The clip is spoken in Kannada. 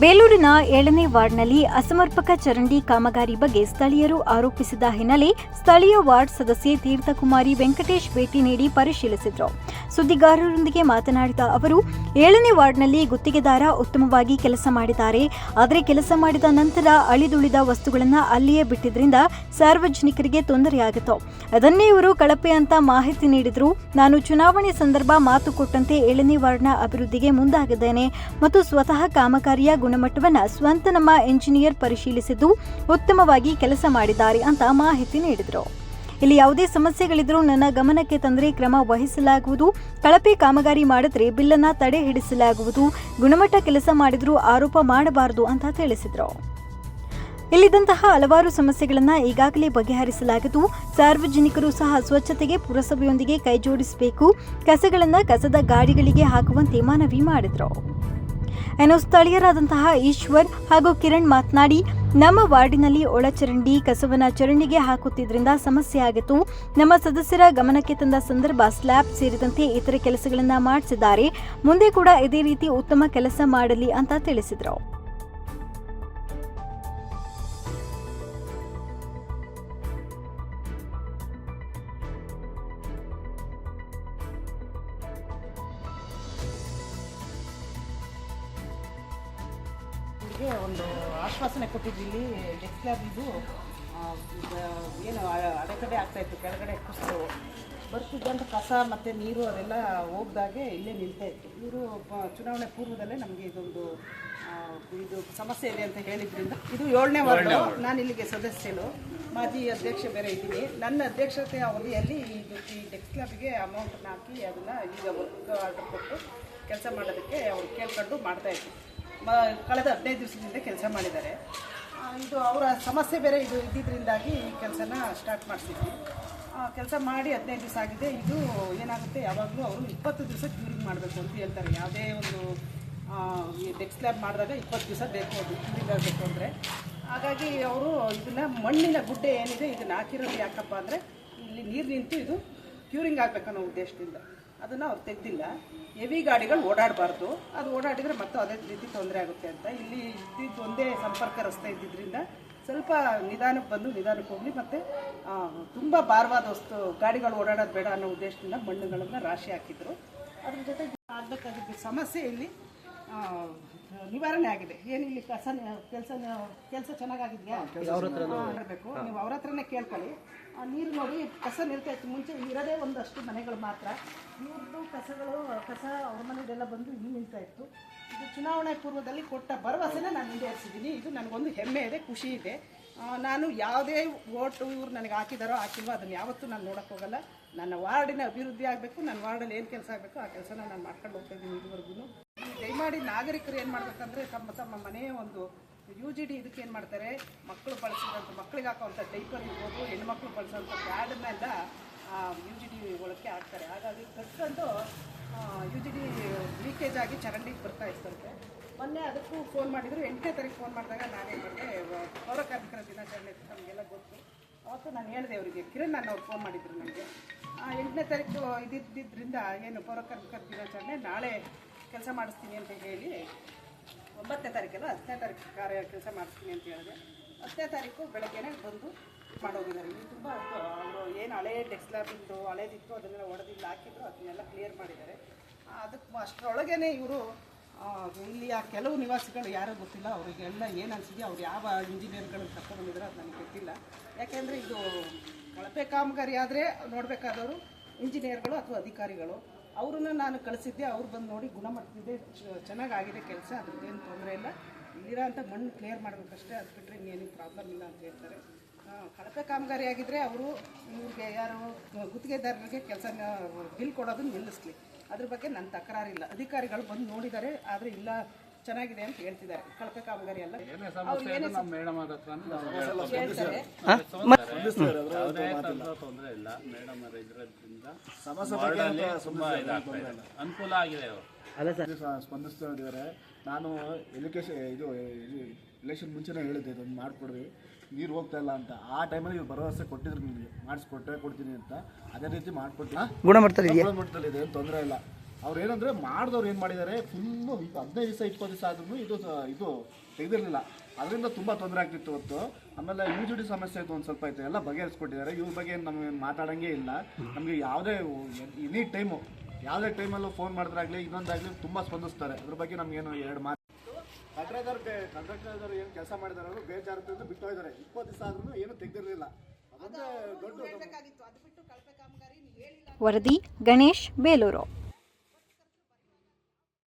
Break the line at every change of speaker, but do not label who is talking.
ಬೇಲೂರಿನ ಏಳನೇ ವಾರ್ಡ್ನಲ್ಲಿ ಅಸಮರ್ಪಕ ಚರಂಡಿ ಕಾಮಗಾರಿ ಬಗ್ಗೆ ಸ್ಥಳೀಯರು ಆರೋಪಿಸಿದ ಹಿನ್ನೆಲೆ ಸ್ಥಳೀಯ ವಾರ್ಡ್ ಸದಸ್ಯೆ ತೀರ್ಥಕುಮಾರಿ ವೆಂಕಟೇಶ್ ಭೇಟಿ ನೀಡಿ ಪರಿಶೀಲಿಸಿದರು. ಸುದ್ದಿಗಾರರೊಂದಿಗೆ ಮಾತನಾಡಿದ ಅವರು, ಏಳನೇ ವಾರ್ಡ್ನಲ್ಲಿ ಗುತ್ತಿಗೆದಾರ ಉತ್ತಮವಾಗಿ ಕೆಲಸ ಮಾಡಿದ್ದಾರೆ. ಆದರೆ ಕೆಲಸ ಮಾಡಿದ ನಂತರ ಅಳಿದುಳಿದ ವಸ್ತುಗಳನ್ನು ಅಲ್ಲಿಯೇ ಬಿಟ್ಟಿದ್ರಿಂದ ಸಾರ್ವಜನಿಕರಿಗೆ ತೊಂದರೆಯಾಗಿತ್ತು ಅದನ್ನೇ ಇವರು ಕಳಪೆ ಅಂತ ಮಾಹಿತಿ ನೀಡಿದರು. ನಾನು ಚುನಾವಣೆ ಸಂದರ್ಭ ಮಾತು ಕೊಟ್ಟಂತೆ ಏಳನೇ ವಾರ್ಡ್ನ ಅಭಿವೃದ್ಧಿಗೆ ಮುಂದಾಗಿದ್ದೇನೆ ಮತ್ತು ಸ್ವತಃ ಕಾಮಗಾರಿಯ ಗುಣಮಟ್ಟವನ್ನು ಸ್ವಂತ ನಮ್ಮ ಎಂಜಿನಿಯರ್ ಪರಿಶೀಲಿಸಿದ್ದು ಉತ್ತಮವಾಗಿ ಕೆಲಸ ಮಾಡಿದ್ದಾರೆ ಅಂತ ಮಾಹಿತಿ ನೀಡಿದರು. ಇಲ್ಲಿ ಯಾವುದೇ ಸಮಸ್ಯೆಗಳಿದ್ರೂ ನನ್ನ ಗಮನಕ್ಕೆ ತಂದರೆ ಕ್ರಮ ವಹಿಸಲಾಗುವುದು. ಕಳಪೆ ಕಾಮಗಾರಿ ಮಾಡಿದ್ರೆ ಬಿಲ್ಲನ್ನ ತಡೆ ಹಿಡಿಸಲಾಗುವುದು. ಗುಣಮಟ್ಟ ಕೆಲಸ ಮಾಡಿದರೂ ಆರೋಪ ಮಾಡಬಾರದು ಅಂತ ತಿಳಿಸಿದರು. ಇಲ್ಲಿದ್ದಂತಹ ಹಲವಾರು ಸಮಸ್ಯೆಗಳನ್ನು ಈಗಾಗಲೇ ಬಗೆಹರಿಸಲಾಗಿದ್ದು ಸಾರ್ವಜನಿಕರು ಸಹ ಸ್ವಚ್ಛತೆಗೆ ಪುರಸಭೆಯೊಂದಿಗೆ ಕೈಜೋಡಿಸಬೇಕು. ಕಸಗಳನ್ನು ಕಸದ ಗಾಡಿಗಳಿಗೆ ಹಾಕುವಂತೆ ಮನವಿ ಮಾಡಿದರು. ಇನ್ನು ಸ್ಥಳೀಯರಾದಂತಹ ಈಶ್ವರ್ ಹಾಗೂ ಕಿರಣ್ ಮಾತನಾಡಿ, ನಮ್ಮ ವಾರ್ಡಿನಲ್ಲಿ ಒಳಚರಂಡಿ ಕಸವನ ಚರಂಡಿಗೆ ಹಾಕುತ್ತಿದ್ದರಿಂದ ಸಮಸ್ಯೆ ಆಗಿತ್ತು. ನಮ್ಮ ಸದಸ್ಯರ ಗಮನಕ್ಕೆ ತಂದ ಸಂದರ್ಭ ಸ್ಲ್ಯಾಬ್ ಸೇರಿದಂತೆ ಇತರೆ ಕೆಲಸಗಳನ್ನ ಮಾಡಿಸಿದ್ದಾರೆ. ಮುಂದೆ ಕೂಡ ಇದೇ ರೀತಿ ಉತ್ತಮ ಕೆಲಸ ಮಾಡಲಿ ಅಂತ ತಿಳಿಸಿದರು.
ಇವ್ರಿಗೆ ಒಂದು ಆಶ್ವಾಸನೆ ಕೊಟ್ಟಿದ್ವಿ ಇಲ್ಲಿ. ಡೆಸ್ಕ್ ಇದು ಏನು ಅಡೆಕಡೆ ಆಗ್ತಾಯಿತ್ತು ಕೆಳಗಡೆ ಕುಸಿದು. ಬರ್ತಿದ್ದಂಥ ಕಸ ಮತ್ತು ನೀರು ಅದೆಲ್ಲ ಹೋಗ್ದಾಗೆ ಇಲ್ಲೇ ನಿಲ್ತಾ ಇತ್ತು. ಇವರು ಚುನಾವಣೆ ಪೂರ್ವದಲ್ಲೇ ನಮಗೆ ಇದೊಂದು ಇದು ಸಮಸ್ಯೆ ಇದೆ ಅಂತ ಹೇಳಿದ್ರಿಂದ. ಇದು ಏಳನೇ ವಾರ್ಡು. ನಾನು ಇಲ್ಲಿಗೆ ಸದಸ್ಯನು. ಮಾಜಿ ಅಧ್ಯಕ್ಷ ಬೇರೆ ಇದ್ದೀನಿ. ನನ್ನ ಅಧ್ಯಕ್ಷತೆ ಅವಧಿಯಲ್ಲಿ ಇದು ಈ ಡೆಸ್ಕ್ ಕ್ಲಬ್ಗೆ ಅಮೌಂಟನ್ನು ಹಾಕಿ ಅದನ್ನು ಈಗ ವರ್ಕ್ ಆರ್ಡರ್ ಕೊಟ್ಟು ಕೆಲಸ ಮಾಡೋದಕ್ಕೆ ಅವ್ರು ಕೇಳ್ಕೊಂಡು ಮಾಡ್ತಾಯಿದ್ರು ಕಳೆದ ಹದಿನೈದು ದಿವಸದಿಂದ ಕೆಲಸ ಮಾಡಿದ್ದಾರೆ. ಇದು ಅವರ ಸಮಸ್ಯೆ ಬೇರೆ ಇದು ಇದ್ದಿದ್ದರಿಂದಾಗಿ ಈ ಕೆಲಸನ ಸ್ಟಾರ್ಟ್ ಮಾಡಿಸಿದ್ವಿ. ಕೆಲಸ ಮಾಡಿ ಹದಿನೈದು ದಿವಸ ಆಗಿದೆ. ಇದು ಏನಾಗುತ್ತೆ? ಯಾವಾಗಲೂ ಅವರು ಇಪ್ಪತ್ತು ದಿವಸ ಕ್ಯೂರಿಂಗ್ ಮಾಡಬೇಕು ಅಂತ ಹೇಳ್ತಾರೆ. ಯಾವುದೇ ಒಂದು ಟೆಕ್ಸ್ಟ್ ಸ್ಲ್ಯಾಬ್ ಮಾಡಿದಾಗ ಇಪ್ಪತ್ತು ದಿವಸ ಬೇಕು ಅದು ಕ್ಯೂರಿಂಗ್ ಆಗಬೇಕು ಅಂದರೆ. ಹಾಗಾಗಿ ಅವರು ಇದನ್ನು ಮಣ್ಣಿನ ಗುಡ್ಡೆ ಏನಿದೆ, ಇದನ್ನು ಹಾಕಿರೋದು ಯಾಕಪ್ಪ ಅಂದರೆ ಇಲ್ಲಿ ನೀರು ನಿಂತು ಇದು ಕ್ಯೂರಿಂಗ್ ಆಗಬೇಕನ್ನೋ ಉದ್ದೇಶದಿಂದ. ಅದನ್ನು ಅವ್ರು ತೆಗೆದಿಲ್ಲ. ಹೆವಿ ಗಾಡಿಗಳು ಓಡಾಡಬಾರ್ದು. ಅದು ಓಡಾಡಿದರೆ ಮತ್ತೆ ಅದೇ ರೀತಿ ತೊಂದರೆ ಆಗುತ್ತೆ ಅಂತ. ಇಲ್ಲಿ ಇದ್ದಿದ್ದು ಒಂದೇ ಸಂಪರ್ಕ ರಸ್ತೆ ಇದ್ದಿದ್ದರಿಂದ ಸ್ವಲ್ಪ ನಿಧಾನಕ್ಕೆ ಬಂದು ನಿಧಾನಕ್ಕೆ ಹೋಗಲಿ ಮತ್ತು ತುಂಬ ಭಾರವಾದ ವಸ್ತು, ಗಾಡಿಗಳು ಓಡಾಡೋದು ಬೇಡ ಅನ್ನೋ ಉದ್ದೇಶದಿಂದ ಮಣ್ಣುಗಳನ್ನು ರಾಶಿ ಹಾಕಿದ್ರು. ಅದ್ರ ಜೊತೆ ಆಗಬೇಕಾದ ಸಮಸ್ಯೆ ಇಲ್ಲಿ ನಿವಾರಣೆ ಆಗಿದೆ. ಏನು ಇಲ್ಲಿ ಕಸ ಕೆಲಸ ಕೆಲಸ ಚೆನ್ನಾಗಾಗಿದೆಯಾ? ಮಾಡಬೇಕು ನೀವು ಅವ್ರ ಹತ್ರನೇ ಕೇಳ್ಕೊಳ್ಳಿ. ಆ ನೀರು ನೋಡಿ ಕಸ ನಿಲ್ತಾ ಇತ್ತು. ಮುಂಚೆ ಇರೋದೇ ಒಂದಷ್ಟು ಮನೆಗಳು ಮಾತ್ರ. ಇವ್ರದ್ದು ಕಸಗಳು ಕಸ ಅವ್ರ ಮನೆಯಲ್ಲೆಲ್ಲ ಬಂದು ಇಲ್ಲಿ ನಿಲ್ತಾ ಇತ್ತು. ಇದು ಚುನಾವಣೆ ಪೂರ್ವದಲ್ಲಿ ಕೊಟ್ಟ ಭರವಸೆನೇ ನಾನು ಈಡೇರಿಸಿದ್ದೀನಿ. ಇದು ನನಗೊಂದು ಹೆಮ್ಮೆ ಇದೆ ಖುಷಿ ಇದೆ. ನಾನು ಯಾವುದೇ ಓಟು ಇವ್ರು ನನಗೆ ಹಾಕಿದಾರೋ ಹಾಕಿಲ್ವೋ ಅದನ್ನು ಯಾವತ್ತೂ ನಾನು ನೋಡೋಕ್ಕೆ ಹೋಗಲ್ಲ. ನನ್ನ ವಾರ್ಡಿನ ಅಭಿವೃದ್ಧಿ ಆಗಬೇಕು ನನ್ನ ವಾರ್ಡಲ್ಲಿ ಏನು ಕೆಲಸ ಆಗಬೇಕು ಆ ಕೆಲಸನ ನಾನು ಮಾಡ್ಕೊಂಡು ಹೋಗ್ತಾ ಇದ್ದೀನಿ ಇದುವರೆಗೂ ದಯಮಾಡಿ ನಾಗರಿಕರು ಏನು ಮಾಡಬೇಕಂದ್ರೆ ತಮ್ಮ ತಮ್ಮ ಮನೆಯ ಒಂದು ಯು ಜಿ ಡಿ ಇದಕ್ಕೆ ಏನು ಮಾಡ್ತಾರೆ, ಮಕ್ಕಳು ಬಳಸಿದಂಥ ಮಕ್ಕಳಿಗೆ ಹಾಕೋವಂಥ ಡೈಪರ್ ಇರ್ಬೋದು, ಹೆಣ್ಮಕ್ಳು ಬಳಸೋಂಥ ಪ್ಯಾಡನ್ನೆಲ್ಲ ಯು ಜಿ ಡಿ ಒಳಕ್ಕೆ ಹಾಕ್ತಾರೆ. ಹಾಗಾಗಿ ಕಟ್ಕೊಂಡು ಯು ಜಿ ಡಿ ಲೀಕೇಜ್ ಆಗಿ ಚರಂಡಿಗೆ ಬರ್ತಾ ಇರ್ತಂತೆ. ಮೊನ್ನೆ ಅದಕ್ಕೂ ಫೋನ್ ಮಾಡಿದ್ರು. ಎಂಟನೇ ತಾರೀಕು ಫೋನ್ ಮಾಡಿದಾಗ ನಾನೇನು ಮಾಡಿದೆ ಪೌರ ಕಾರ್ಮಿಕರ ದಿನಾಚರಣೆ ನಮಗೆಲ್ಲ ಗೊತ್ತು. ಅವತ್ತು ನಾನು ಹೇಳಿದೆ ಅವರಿಗೆ. ಕಿರಣ್ ಅವ್ರು ಫೋನ್ ಮಾಡಿದ್ರು ನನಗೆ. ಎಂಟನೇ ತಾರೀಕು ಇದ್ದಿದ್ದರಿಂದ ಏನು ಪೌರ ಕಾರ್ಮಿಕರ ದಿನಾಚರಣೆ ನಾಳೆ ಕೆಲಸ ಮಾಡಿಸ್ತೀನಿ ಅಂತ ಹೇಳಿ ಒಂಬತ್ತನೇ ತಾರೀಕಲ್ಲ, ಹತ್ತನೇ ತಾರೀಕು ಕಾರ್ಯ ಕೆಲಸ ಮಾಡಿಸ್ತೀನಿ ಅಂತ ಹೇಳಿದೆ. ಹತ್ತನೇ ತಾರೀಕು ಬೆಳಗ್ಗೆನೇ ಬಂದು ಮಾಡೋಗಿದ್ದಾರೆ. ಇಲ್ಲಿ ತುಂಬ ಅವರು ಏನು ಹಳೆ ಡೆಸ್ಲಾಬಿಂದು ಹಳೇದಿತ್ತು, ಅದನ್ನೆಲ್ಲ ಒಡೆದಿಲ್ಲ, ಹಾಕಿದ್ರು, ಅದನ್ನೆಲ್ಲ ಕ್ಲಿಯರ್ ಮಾಡಿದ್ದಾರೆ. ಅದಕ್ಕೆ ಅಷ್ಟರೊಳಗೇ ಇವರು ಇಲ್ಲಿಯ ಕೆಲವು ನಿವಾಸಿಗಳು ಯಾರೂ ಗೊತ್ತಿಲ್ಲ, ಅವರಿಗೆಲ್ಲ ಏನು ಅನಿಸಿದೆ ಅವ್ರು ಯಾವ ಇಂಜಿನಿಯರ್ಗಳನ್ನ ಕರ್ಕೊಂಡ್ಬಂದಿದ್ದಾರೆ ಅದು ನನಗೆ ಗೊತ್ತಿಲ್ಲ. ಯಾಕೆಂದರೆ ಇದು ಕಳಪೆ ಕಾಮಗಾರಿ ಆದರೆ ನೋಡಬೇಕಾದವರು ಇಂಜಿನಿಯರ್ಗಳು ಅಥವಾ ಅಧಿಕಾರಿಗಳು. ಅವ್ರನ್ನ ನಾನು ಕಳಿಸಿದ್ದೆ, ಅವ್ರು ಬಂದು ನೋಡಿ ಗುಣಮಟ್ಟದಿದೆ ಚೆನ್ನಾಗಾಗಿದೆ ಕೆಲಸ, ಅದ್ರದ್ದೇನು ತೊಂದರೆ ಇಲ್ಲ. ಇಲ್ಲಿರೋ ಮಣ್ಣು ಕ್ಲಿಯರ್ ಮಾಡಬೇಕಷ್ಟೇ, ಅದು ಬಿಟ್ಟರೆ ಇನ್ನೇನು ಪ್ರಾಬ್ಲಮ್ ಇಲ್ಲ ಅಂತ ಹೇಳ್ತಾರೆ. ಕಳಪೆ ಕಾಮಗಾರಿ ಆಗಿದ್ದರೆ ಅವರು ಇವ್ರಿಗೆ ಯಾರು ಗುತ್ತಿಗೆದಾರರಿಗೆ ಕೆಲಸ ಬಿಲ್ ಕೊಡೋದನ್ನು ನಿಲ್ಲಿಸ್ಲಿ. ಅದ್ರ ಬಗ್ಗೆ ನನ್ನ ತಕರಾರಿಲ್ಲ. ಅಧಿಕಾರಿಗಳು ಬಂದು ನೋಡಿದ್ದಾರೆ ಆದರೆ ಇಲ್ಲ ಚೆನ್ನಾಗಿದೆ ಅಂತ ಹೇಳ್ತಿದ್ದಾರೆ. ಕಳಪೆ ಕಾಮಗಾರಿ
ಎಲ್ಲ. ತೊಂದರೆ ಇಲ್ಲ. ಮೇಡಮ್ ಅನುಕೂಲ ಆಗಿದೆ ಅವರು.
ಸರ್. ಸ್ಪಂದಿಸ್ತಾ ಇದ್ದಾರೆ ನಾನು ಎಜುಕೇಶನ್ ಇದು ಎಲೆಕ್ಷನ್ ಮುಂಚೆನೇ ಹೇಳಿದ್ದೆ ಇದೊಂದು ಮಾಡಿಕೊಡ್ರಿ. ನೀರು ಹೋಗ್ತಾ ಇಲ್ಲ ಅಂತ. ಆ ಟೈಮಲ್ಲಿ ನೀವು ಭರವಸೆ ಕೊಟ್ಟಿದ್ರು ನಿಮಗೆ. ಮಾಡಿಸ್ಕೊಟ್ಟೆ ಕೊಡ್ತೀನಿ ಅಂತ. ಅದೇ ರೀತಿ ಮಾಡಿಕೊಟ್ಟು
ಗುಣಮಟ್ಟದಲ್ಲಿ
ಗುಣಮಟ್ಟದಲ್ಲಿ ಇದೆ ಏನು ತೊಂದರೆ ಇಲ್ಲ. ಅವ್ರು ಏನಂದರೆ ಮಾಡಿದವ್ರು ಏನು ಮಾಡಿದ್ದಾರೆ? ಫುಲ್ಲು ಹದಿನೈದು ದಿವಸ ಇಪ್ಪತ್ತು ದಿವಸ ಆದ್ರೂ ಇದು ಇದು ತೆಗೆದಿರಲಿಲ್ಲ. ಅದರಿಂದ ತುಂಬ ತೊಂದರೆ ಆಗ್ತಿತ್ತು ಹೊತ್ತು. ಆಮೇಲೆ ಯು ಜಿ ಡಿ ಸಮಸ್ಯೆ ಇತ್ತು ಒಂದು ಸ್ವಲ್ಪ ಇತ್ತು. ಎಲ್ಲ ಬಗೆಹರಿಸ್ಕೊಟ್ಟಿದ್ದಾರೆ. ಇವ್ರ ಬಗ್ಗೆ ನಮಗೆ ಮಾತಾಡೋಂಗೇ ಇಲ್ಲ. ನಮಗೆ ಯಾವುದೇ ಎನಿ ಟೈಮು ಯಾವುದೇ ಟೈಮಲ್ಲೂ ಫೋನ್ ಮಾಡಿದ್ರಾಗಲಿ ಇನ್ನೊಂದಾಗಲಿ ತುಂಬ ಸ್ಪಂದಿಸ್ತಾರೆ. ಅದ್ರ ಬಗ್ಗೆ ನಮಗೇನು ಎರಡು ಮಾತು ಕಂಟ್ರಾಕ್ಟರ್ ಕಂಟ್ರಾಕ್ಟರ್ ಏನು ಕೆಲಸ ಮಾಡಿದಾರೆ ಅವರು ಬೇಜಾರು ಬಿಟ್ಟು ಹೋಗಿದ್ದಾರೆ ಇಪ್ಪತ್ತು ದಿವಸ ಆದ್ರೂ ಏನು ತೆಗೆದಿರಲಿಲ್ಲ.
ವರದಿ ಗಣೇಶ್ ಬೇಲೂರು.